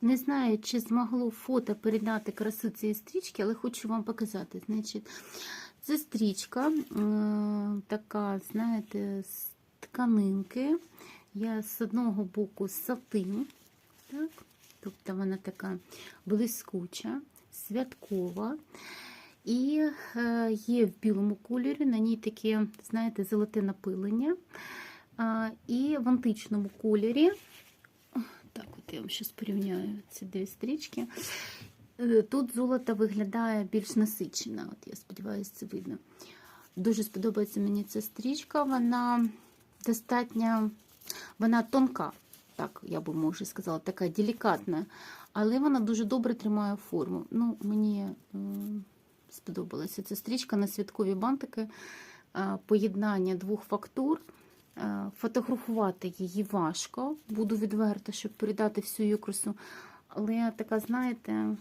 Не знаю, чи змогло фото передати красу цієї стрічки, але хочу вам показати. Значить, це стрічка е, така, знаєте, з тканинки. Я з одного боку сатин, так? тобто вона така блискуча, святкова. І е, є в білому кольорі, на ній таке, знаєте, золоте напилення. І в античному кольорі. Так, от я вам щось порівняю ці дві стрічки. Е, Тут золото виглядає більш насичено. От я сподіваюся, це видно. Дуже сподобається мені ця стрічка. Вона достатньо вона тонка, так я би може сказала, така делікатна, але вона дуже добре тримає форму. Ну, мені е, сподобалася ця стрічка на святкові бантики, е, поєднання двох фактур. Е, Фотографувати її важко, буду відверта, щоб передати всю її красу. Але така, знаєте,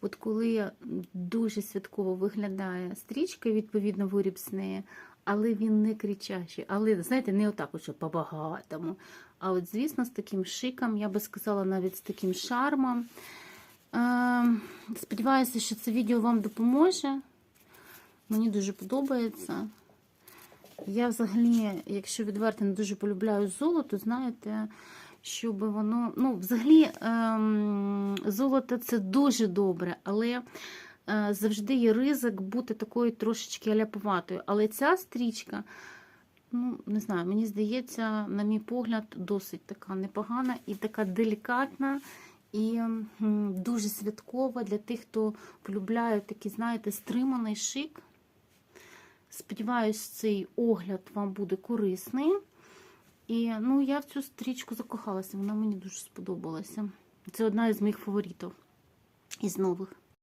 от коли дуже святково виглядає стрічка, відповідно, виріб з неї, але він не кричащий. Але, знаєте, не отак, от, що по-багатому. А от, звісно, з таким шиком, я би сказала, навіть з таким шармом. Е, Сподіваюся, що це відео вам допоможе. Мені дуже подобається. Я взагалі, якщо відверто, не дуже полюбляю золото, знаєте, щоб воно. Ну, взагалі, ем, золото це дуже добре, але е, завжди є ризик бути такою трошечки аляповатою. Але ця стрічка, ну, не знаю, мені здається, на мій погляд, досить така непогана і така делікатна. І дуже святкова для тих, хто полюбляє такий, знаєте, стриманий шик. Сподіваюсь, цей огляд вам буде корисний. І ну, я в цю стрічку закохалася, вона мені дуже сподобалася. Це одна із моїх фаворитів із нових.